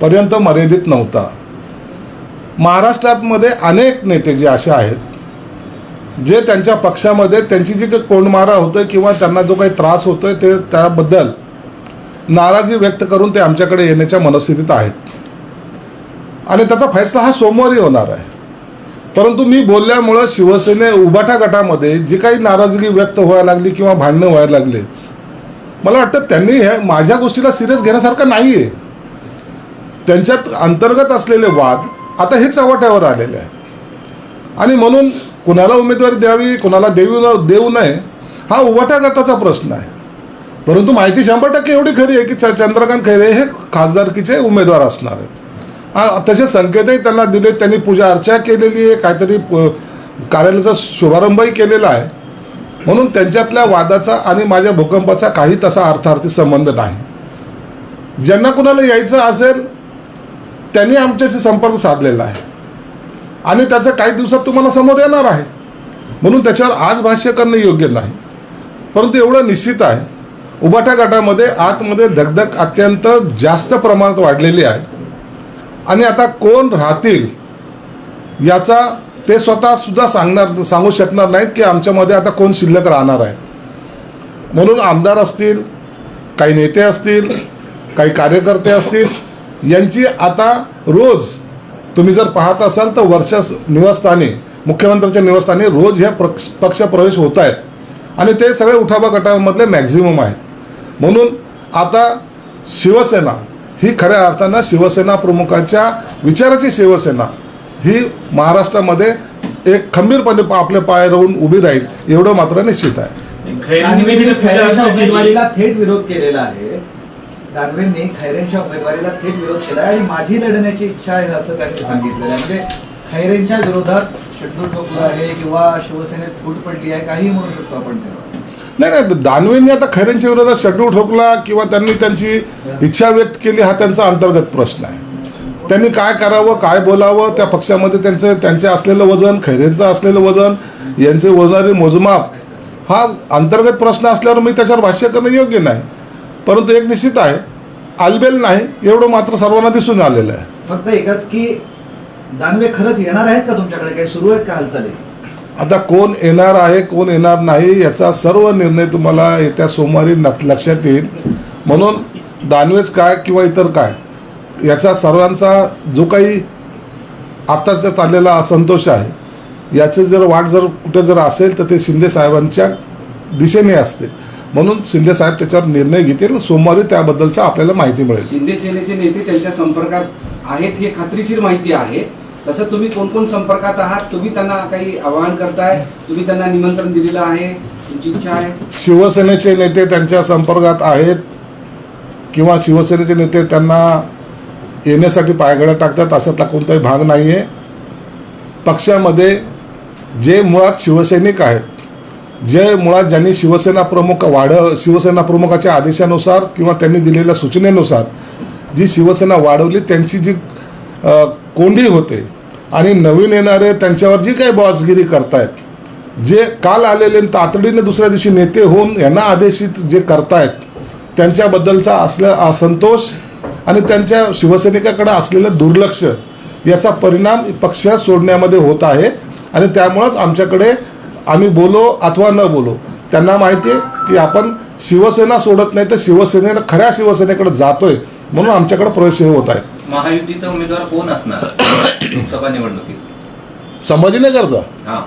पर्यंत मर्यादित नव्हता. महाराष्ट्रामध्ये अनेक नेते जे असे आहेत जे त्यांच्या पक्षामध्ये त्यांची जी काही कोंडमारा होतोय किंवा त्यांना जो काही त्रास होतोय ते त्याबद्दल नाराजी व्यक्त करून ते आमच्याकडे येण्याच्या मनस्थितीत आहेत. आणि त्याचा फैसला हा सोमवारी होणार आहे. परंतु मी बोलल्यामुळं शिवसेने उभाटा गटामध्ये जी काही नाराजगी व्यक्त व्हायला लागली किंवा भांडणं व्हायला लागले मला वाटतं त्यांनी हे माझ्या गोष्टीला सिरियस घेण्यासारखं नाही आहे त्यांच्यात अंतर्गत असलेले वाद आता हे चव्हाट्यावर आलेले आहे आणि म्हणून कुणाला उमेदवारी द्यावी कुणाला देवी देऊ नये हा उभाटा गटाचा प्रश्न आहे. परंतु माहिती शंभर टक्के एवढी खरी आहे की च- चंद्रकांत खैरे हे खासदारकीचे उमेदवार असणार आहेत. तसे संकेतही त्यांना दिले त्यांनी पूजा अर्चा केलेली आहे काहीतरी प- कार्यालयाचा शुभारंभही केलेला आहे. म्हणून त्यांच्यातल्या वादाचा आणि माझ्या भूकंपाचा काही तसा अर्थार्थी संबंध नाही. ज्यांना कुणाला यायचं असेल त्यांनी आमच्याशी संपर्क साधलेला आहे. आणि त्याचं काही दिवसात तुम्हाला समोर येणार आहे. म्हणून त्याच्यावर आज भाष्य करणं योग्य नाही. परंतु एवढं निश्चित आहे उबाटा गटामध्ये आतमध्ये दगदग अत्यंत जास्त प्रमाणात वाढलेली आहे. आणि आता कोण राहतील याचा ते स्वतः सुद्धा सांगणार सांगू शकणार नाहीत की आमच्यामध्ये आता कोण शिल्लक राहणार आहे. म्हणून आमदार असतील काही नेते असतील काही कार्यकर्ते असतील यांची आता रोज तुम्ही जर पाहत असाल तर वर्ष निवासस्थानी मुख्यमंत्र्यांच्या निवासस्थानी रोज ह्या पक्ष पक्षप्रवेश होत आहेत आणि ते सगळे उठावा गटामधले मॅक्झिमम आहेत. म्हणून आता शिवसेना ही खऱ्या अर्थानं शिवसेना प्रमुखांच्या विचाराची शिवसेना ही महाराष्ट्रामध्ये एक खंबीरपणे आपल्या पाय राहून उभी राहील एवढं मात्र निश्चित आहे. थेट विरोध केलेला आहे. दानवेंनी खैरेंच्या उमेदवारीला थेट विरोध केला आणि माझी लढण्याची इच्छा आहे असं त्यांनी सांगितलं म्हणजे खैरेंच्या विरोधात शेड्यूल ठोकलं आहे किंवा शिवसेनेत फूट पडली आहे काही म्हणू शकतो आपण त्याला. नाही नाही दानवेंनी आता खैरेंच्या विरोधात शेड्यूल ठोकला किंवा त्यांनी त्यांची इच्छा व्यक्त केली हा त्यांचा अंतर्गत प्रश्न आहे. त्यांनी काय करावं काय बोलावं त्या पक्षामध्ये त्यांचं त्यांचे असलेलं वजन खैरेंचं असलेलं वजन यांचे वजनारी मोजमाप हा अंतर्गत प्रश्न असल्यावर मी त्याच्यावर भाष्य करणं योग्य नाही. परंतु एक निश्चित आहे आलबेल नाही एवढं मात्र सर्वांना दिसून आलेलं आहे. फक्त एकच की दानवे खरंच येणार आहेत का तुमच्याकडे? काही सुरू आहेत का हालचाली? आता कोण येणार आहे कोण येणार नाही याचा सर्व निर्णय तुम्हाला येत्या सोमवारी नक- लक्षात येईल. म्हणून दानवेच काय किंवा इतर काय याचा सर्वांचा जो काही आत्ताचा चाललेला असंतोष आहे याचं जर वाट जर कुठे जर असेल तर ते शिंदे साहेबांच्या दिशेने असते म्हणून शिंदे साहेब त्याच्यावर निर्णय घेतील. सोमवारी त्याबद्दलचा आपल्याला माहिती मिळेल. शिंदे सेनेचे नेते त्यांच्या संपर्कात आहेत हे खात्रीशीर माहिती आहे. तसं तुम्ही कोण कोण संपर्कात आहात तुम्ही त्यांना काही आवाहन करताय तुम्ही त्यांना निमंत्रण दिलेलं आहे तुमची इच्छा आहे? शिवसेनेचे नेते त्यांच्या संपर्कात आहेत किंवा शिवसेनेचे नेते त्यांना येण्यासाठी पायगड्या टाकतात अशातला कोणताही भाग नाही आहे पक्षामध्ये जे मुळात शिवसैनिक आहेत जे मुळात ज्यांनी शिवसेना प्रमुख वाढ शिवसेना प्रमुखाच्या आदेशानुसार किंवा त्यांनी दिलेल्या सूचनेनुसार जी शिवसेना वाढवली त्यांची जी कोंडी होते आणि नवीन येणारे त्यांच्यावर जी काही बॉसगिरी करतायत जे काल आलेले तातडीने दुसऱ्या दिवशी नेते होऊन यांना आदेशित जे करतायत त्यांच्याबद्दलचा असल्या असंतोष आणि त्यांच्या शिवसैनिकाकडे असलेलं दुर्लक्ष याचा परिणाम पक्ष सोडण्यामध्ये होत आहे आणि त्यामुळंच आमच्याकडे आम्ही बोलो अथवा न बोलो त्यांना माहिती आहे की आपण शिवसेना सोडत नाही तर शिवसेनेनं खऱ्या शिवसेनेकडे जातोय म्हणून आमच्याकडे प्रवेश हे होत आहेत महायुतीचा उमेदवार कोण असणार लोकसभा निवडणुकीत? संभाजीनगरचा हा.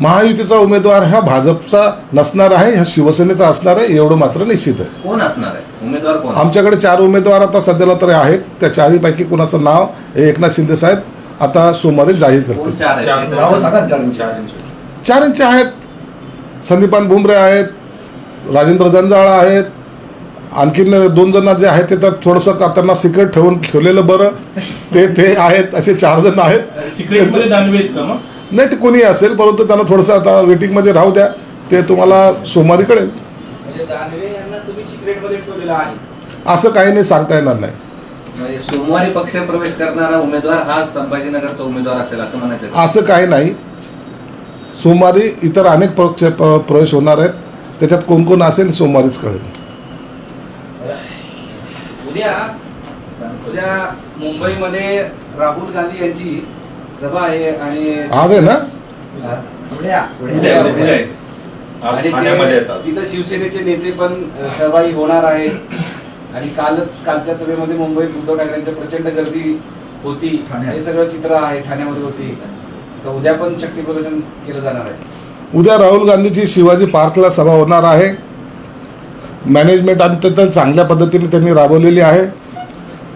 महायुतीचा उमेदवार हा भाजपचा नसणार आहे हा शिवसेनेचा असणार आहे एवढं मात्र निश्चित आहे. कोण असणार आहे? उमेदवार कोण? आमच्याकडे चार उमेदवार आता सध्याला तरी आहेत त्या चारहीपैकी कुणाचं नाव? हे एकनाथ शिंदे साहेब आता सोमवारी जाहीर करतील. चार. चारंचे आहेत. संदीपान भुमरे आहेत राजेंद्र जंजाळ आहेत. आणखीन दोन जण जे आहेत ते तर थोडंसं का त्यांना सिक्रेट ठेवून ठेवलेलं बरं. ते ते आहेत असे चार जण आहेत. नाही ते कोणी असेल परंतु त्यांना थोडंसं आता वेटिंगमध्ये राहू द्या. ते तुम्हाला सोमवारी कळेल म्हणजे दानवे यांना तुम्ही सिक्रेटमध्ये ठेवलेलं आहे. असं काही नाही सांगता येणार नाही. म्हणजे सोमवारी पक्ष प्रवेश करणारा उमेदवार हा संभाजीनगरचा उमेदवार असेल असं म्हणायचं असं काही नाही. सोमवारी इतर अनेक प्रवेश होणार आहेत. त्याच्यात कोण कोण असेल सोमवारीच कळेल. उद्या उद्या मुंबईमध्ये राहुल गांधी यांची सभा आहे आणि आज आहे ना? तिथं शिवसेनेचे नेते पण सहभागी होणार आहेत. आणि कालच कालच्या सभेमध्ये मुंबईत उद्धव ठाकरेंच्या प्रचंड गर्दी होती. हे सगळं चित्र आहे ठाण्यामध्ये होती. तर उद्या पण शक्ती प्रदर्शन केलं जाणार आहे. उद्या राहुल गांधीची शिवाजी पार्कला सभा होणार आहे. मॅनेजमेंट अत्यंत चांगल्या पद्धतीने त्यांनी राबवलेली आहे.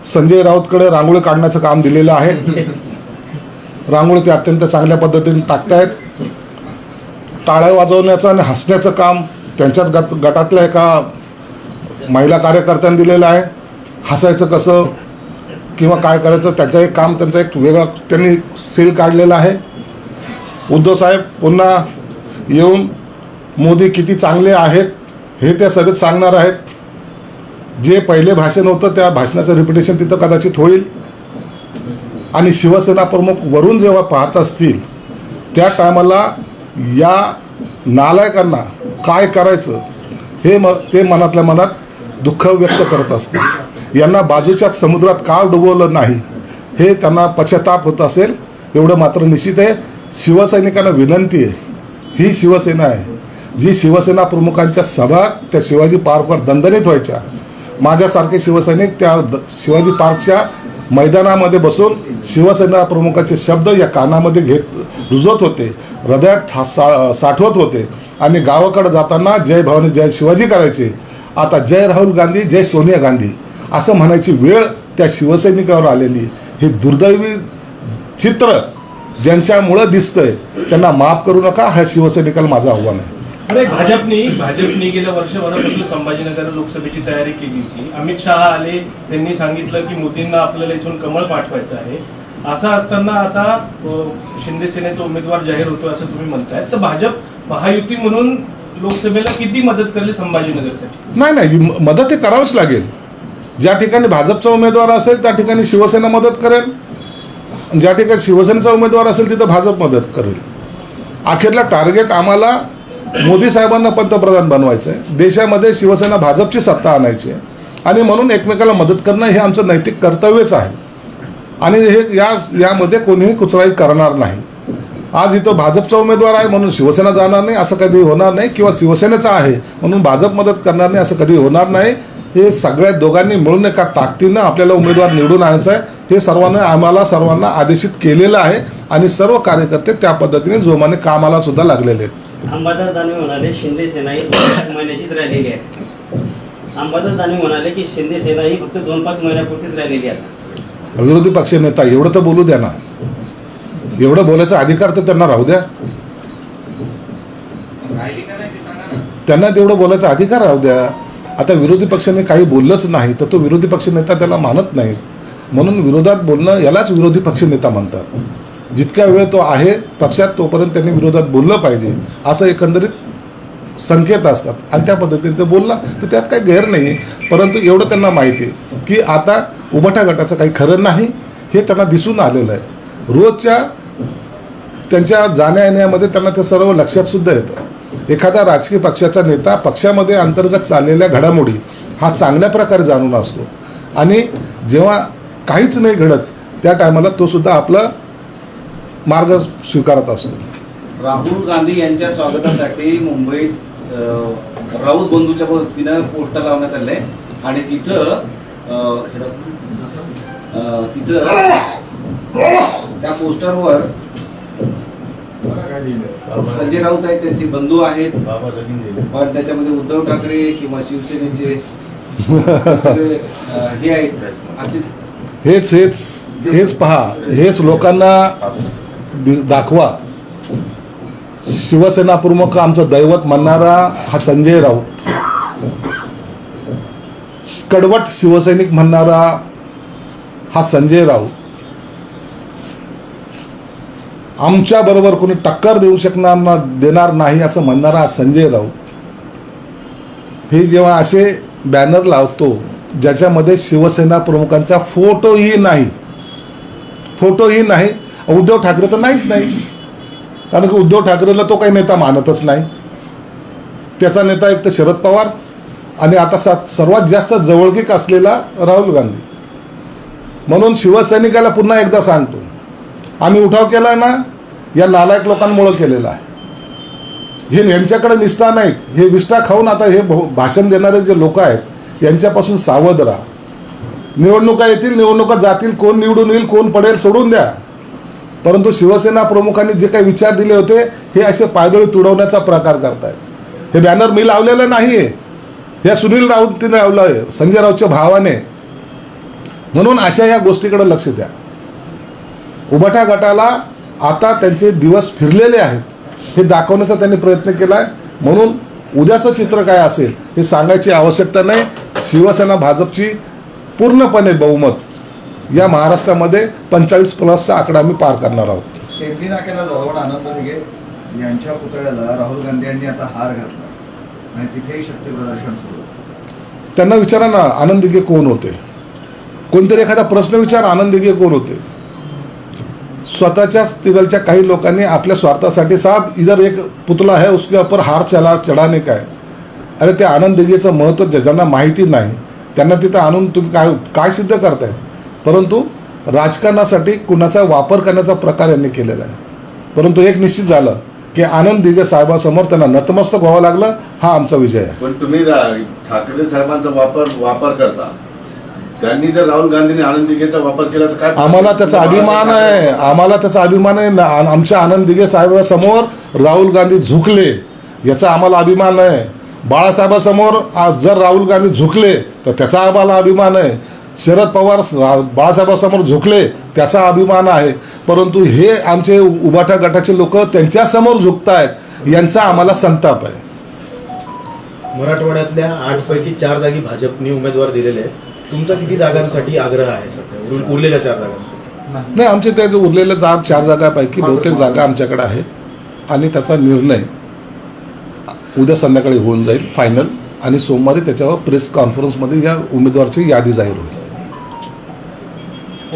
संजय राऊतकडे रांगोळी काढण्याचं काम दिलेलं आहे. रांगोळी ते अत्यंत चांगल्या पद्धतीने टाकतायत. टाळ्या वाजवण्याचं आणि हसण्याचं काम त्यांच्याच गट गटातल्या एका महिला कार्यकर्त्यांनी दिलेलं आहे. हसायचं कसं किंवा काय करायचं त्याचं एक काम त्यांचं एक वेगळं त्यांनी सेल काढलेलं आहे. उद्धव साहेब पुन्हा येऊन मोदी किती चांगले आहेत हे त्या सभेत सांगणार आहेत. जे पहिले भाषण होतं त्या भाषणाचं रिपिटेशन तिथं कदाचित होईल. आणि शिवसेना प्रमुख वरून जेव्हा पाहत असतील त्या टायमाला या नालायकांना काय करायचं हे म ते मनातल्या मनात दुःख व्यक्त करत असतील. यांना बाजूच्या समुद्रात का डुबवलं नाही? हे त्यांना पश्चाताप होत असेल एवढं मात्र निश्चित आहे. शिवसैनिकांना विनंती आहे ही शिवसेना आहे. जी शिवसेना प्रमुखांच्या सभा त्या शिवाजी पार्कवर दणदणीत व्हायच्या. माझ्यासारखे शिवसैनिक त्या द- शिवाजी पार्कच्या मैदानामध्ये बसून शिवसेना प्रमुखाचे शब्द या कानामध्ये घेत रुजवत होते. हृदयात ठा- सा साठवत होते. आणि गावाकडे जाताना जय भवानी जय शिवाजी करायचे. आता जय राहुल गांधी जय सोनिया गांधी. असं म्हणायची वेळ त्या शिवसैनिकावर आलेली. हे दुर्दैवी चित्र ज्यांच्यामुळं दिसतंय त्यांना माफ करू नका हा शिवसैनिकाला माझं आव्हान आहे. अरे भाजपनी भाजपने गेल्या वर्षभरापासून संभाजीनगर लोकसभेची तयारी केली होती. अमित शहा आले त्यांनी सांगितलं की मोदींना आपल्याला इथून कमळ पाठवायचं आहे. असं असताना आता शिंदे सेनेचा उमेदवार जाहीर होतो असं तुम्ही म्हणताय. तर भाजप महायुती म्हणून लोकसभेला किती मदत करेल संभाजीनगरसाठी? नाही नाही मदत हे करावंच लागेल. ज्या ठिकाणी भाजपचा उमेदवार असेल त्या ठिकाणी शिवसेना मदत करेल. ज्या ठिकाणी शिवसेनेचा उमेदवार असेल तिथं भाजप मदत करेल. अखेरला टार्गेट आम्हाला मोदी साहेबांना पंतप्रधान बनवायचं आहे देशामध्ये शिवसेना भाजपची सत्ता आणायची आहे. आणि म्हणून एकमेकाला मदत करणं हे आमचं नैतिक कर्तव्यच आहे. आणि हे या यामध्ये कोणीही कुचराई करणार नाही. आज इथं भाजपचा उमेदवार आहे म्हणून शिवसेना जाणार नाही असं कधी होणार नाही. किंवा शिवसेनेचा आहे म्हणून भाजप मदत करणार नाही असं कधी होणार नाही. हे सगळ्या दोघांनी मिळून एका ताकदीनं आपल्याला उमेदवार निवडून आणायचं आहे हे सर्वांना आम्हाला सर्वांना आदेशित केलेलं आहे आणि सर्व कार्यकर्ते त्या पद्धतीने जोमाने कामाला सुद्धा लागलेले आहेत. अंबादास दानवे म्हणाले शिंदे सेना ही महिन्याचीच राहिलेली आहे. अंबादास दानवे म्हणाले की शिंदे सेना ही फक्त दोन पाच महिन्यापुरतीच राहिलेली आहे. विरोधी पक्ष नेता एवढं तर बोलू द्या ना. एवढं बोलायचा अधिकार तर त्यांना राहू द्या. त्यांना तेवढं बोलायचा अधिकार राहू द्या. आता विरोधी पक्षाने काही बोललंच नाही तर तो विरोधी पक्ष नेता त्याला मानत नाही. म्हणून विरोधात बोलणं यालाच विरोधी पक्ष नेता म्हणतात. जितक्या वेळ तो आहे पक्षात तोपर्यंत त्यांनी विरोधात बोललं पाहिजे. असं एकंदरीत संकेत असतात. आणि त्या पद्धतीने ते बोलला तर त्यात काही गैर नाही आहे परंतु एवढं त्यांना माहिती आहे की आता उभटा गटाचं काही खरं नाही हे त्यांना दिसून आलेलं आहे. रोजच्या त्यांच्या जाण्या येण्यामध्ये त्यांना ते सर्व लक्षात सुद्धा येतं. एखादा राजकीय पक्षाचा नेता पक्षामध्ये अंतर्गत चाललेल्या घडामोडी हा चांगल्या प्रकारे जाणून असतो. आणि जेव्हा काहीच नाही घडत त्या टायमाला तो सुद्धा आपला मार्ग स्वीकारत असतो. राहुल गांधी यांच्या स्वागतासाठी मुंबईत राऊत बंधूच्या वतीनं पोस्टर लावण्यात आले आणि तिथं तिथं त्या पोस्टरवर संजय राऊत आहेत त्यांचे बंधू आहेत. पण त्याच्यामध्ये उद्धव ठाकरे किंवा शिवसेनेचे हे आहेत. असे हेच हेच हेच पहा. हेच लोकांना दाखवा. शिवसेना प्रमुख आमचं दैवत म्हणणारा हा संजय राऊत. कडवट शिवसैनिक म्हणणारा हा संजय राऊत. आमच्या बरोबर कोणी टक्कर देऊ शकणार ना देणार नाही असं म्हणणारा हा संजय राऊत हे जेव्हा असे बॅनर लावतो ज्याच्यामध्ये शिवसेना प्रमुखांचा फोटोही नाही फोटोही नाही उद्धव ठाकरे तर नाहीच नाही. कारण की उद्धव ठाकरेला तो काही नेता मानतच नाही. त्याचा नेता एक तर शरद पवार आणि आता सा सर्वात जास्त जवळकीक असलेला राहुल गांधी. म्हणून शिवसैनिकाला पुन्हा एकदा सांगतो आम्ही उठाव केला ना या नालायक लोकांमुळं केलेला आहे. हे यांच्याकडे निष्ठा नाहीत. हे विष्ठा खाऊन आता हे भाषण देणारे जे लोक आहेत यांच्यापासून सावध राहा. निवडणुका येतील निवडणुका जातील कोण निवडून येईल कोण पडेल सोडून द्या. परंतु शिवसेना प्रमुखांनी जे काही विचार दिले होते हे असे पायदळी तुडवण्याचा प्रकार करतायत. हे बॅनर मी लावलेलं नाही आहे या सुनील राऊतीने लावलं आहे संजय राऊतच्या भावाने. म्हणून अशा या गोष्टीकडे लक्ष द्या. उभटा गटाला आता त्यांचे दिवस फिरलेले आहेत हे दाखवण्याचा त्यांनी प्रयत्न केला आहे म्हणून उद्याचं चित्र काय असेल हे सांगायची आवश्यकता नाही. शिवसेना भाजपची पूर्णपणे बहुमत या महाराष्ट्रामध्ये पंचेचाळीस प्लसचा आकडा आम्ही पार करणार आहोत. टेंबी नाक्याला जवळ आनंद दिघे यांच्या पुतळ्याला राहुल गांधी यांनी आता हार घातला. आणि तिथेही शक्ती प्रदर्शन सुरू. त्यांना विचारा ना आनंद दिघे कोण होते? कोणतरी एखादा प्रश्न विचार आनंद दिघे कोण होते? स्वतःच्याच तिथलच्या काही लोकांनी आपल्या स्वार्थासाठी साहेब इधर एक पुतला है उसके ऊपर हार चला चढाने काय अरे ते आनंद दिघेचं महत्त्व ज्यांना माहिती नाही त्यांना तिथं आणून तुम्ही काय काय सिद्ध करताय? परंतु राजकारणासाठी कुणाचा वापर करण्याचा प्रकार यांनी केलेला आहे. परंतु एक निश्चित झालं की आनंद दिगे साहेबासमोर त्यांना नतमस्तक व्हावं लागलं हा आमचा विजय आहे. पण तुम्ही ठाकरे साहेबांचा वापर वापर करता. त्यांनी जर राहुल गांधींनी आनंद दिघेचा वापर केला तर काय आम्हाला त्याचा अभिमान आहे. आम्हाला त्याचा अभिमान आहे. ना- आमच्या आनंद दिघे साहेबासमोर राहुल गांधी झुकले याचा आम्हाला अभिमान आहे. बाळासाहेबासमोर आ- जर राहुल गांधी झुकले तर त्याचा आम्हाला अभिमान आहे. शरद पवार स- रा- बाळासाहेबासमोर झुकले त्याचा अभिमान आहे. परंतु हे आमचे उबाटा गटाचे लोक त्यांच्यासमोर झुकतायत यांचा आम्हाला संताप आहे. मराठवाड्यातल्या आठ पैकी चार जागी भाजपने उमेदवार दिलेले आहेत. तुमचा किती जागांसाठी आग्रह आहे सध्या? उर- उरलेल्या चार जागांसाठी. नाही. आमचे त्या उरलेल्या जा चार जागापैकी बहुतेक जागा आमच्याकडे आहेत आणि त्याचा निर्णय उद्या संध्याकाळी होऊन जाईल फायनल आणि सोमवारी त्याच्यावर प्रेस कॉन्फरन्समध्ये या उमेदवारची यादी जाहीर होईल.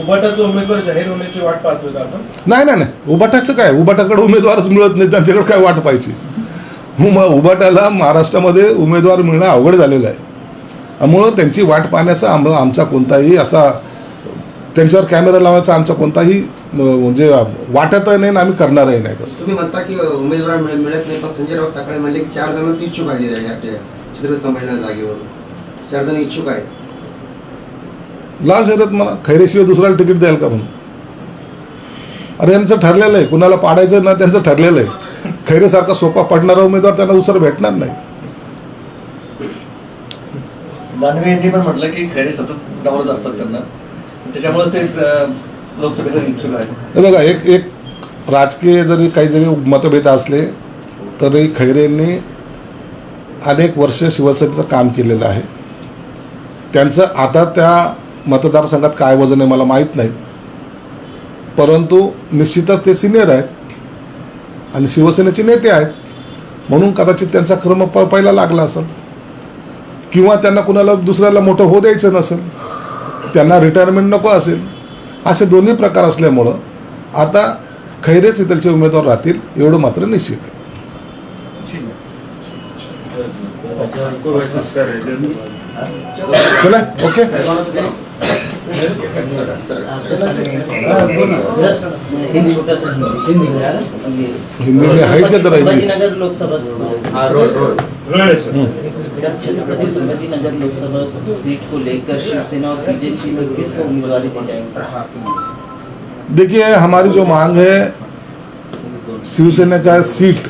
उभाटाचा उमेदवार जाहीर होण्याची वाट पाहतोय का आपण? नाही नाही नाही. उबाटाचं काय? उबाटाकडे उमेदवारच मिळत नाही त्यांच्याकडे काय वाट पाहिजे उबाटाला महाराष्ट्रामध्ये उमेदवार मिळणं अवघड झालेलं आहे. त्यामुळं त्यांची वाट पाहण्याचा आम आमचा कोणताही असा त्यांच्यावर कॅमेरा लावायचा आमचा कोणताही म्हणजे वाटत नाही आणि आम्ही करणारही नाही तसं. तुम्ही म्हणता की उमेदवार मिळ- मिळत नाही पण संजय राऊत सकाळी म्हणले की चार जणांचे इच्छुक आहे संभाजीनगर जागेवर चार जण इच्छुक आहेत लाल शर्यत मला खैरेशिवाय दुसऱ्याला तिकीट द्याल का म्हणून? अरे यांचं ठरलेलं आहे. कुणाला पाडायचं ना त्यांचं ठरलेलं आहे. खैरेसारखा सोपा पडणारा उमेदवार त्यांना दुसरा भेटणार नाही. दानवे यांनी पण म्हटलं की खैरे सतत डावलत असतात त्यांना. त्याच्यामुळेच ते लोकसभेसाठी इच्छुक आहे बघा एक एक राजकीय जरी काही जरी मतभेद असले तरी खैरेंनी अनेक वर्ष शिवसेनेचं काम केलेलं आहे. त्यांचं आता त्या मतदारसंघात काय वजन आहे मला माहीत नाही. परंतु निश्चितच ते सिनियर आहेत. आणि शिवसेनेचे नेते आहेत. म्हणून कदाचित त्यांचा क्रम पहिला लागला असेल. किंवा त्यांना कुणाला दुसऱ्याला मोठं होऊ द्यायचं नसेल त्यांना रिटायरमेंट नको असेल असे दोन्ही प्रकार असल्यामुळं आता खैरेच इथलचे उमेदवार राहतील एवढं मात्र निश्चित आहे. चला ओके. हिंदी में है इसके तरह संभाजीनगर लोकसभा. सर छत्रपति संभाजीनगर लोकसभा सीट को लेकर शिवसेना और बीजेपी में किसको उम्मीदवारी दी जाएगी? देखिए हमारी जो मांग है शिवसेना का सीट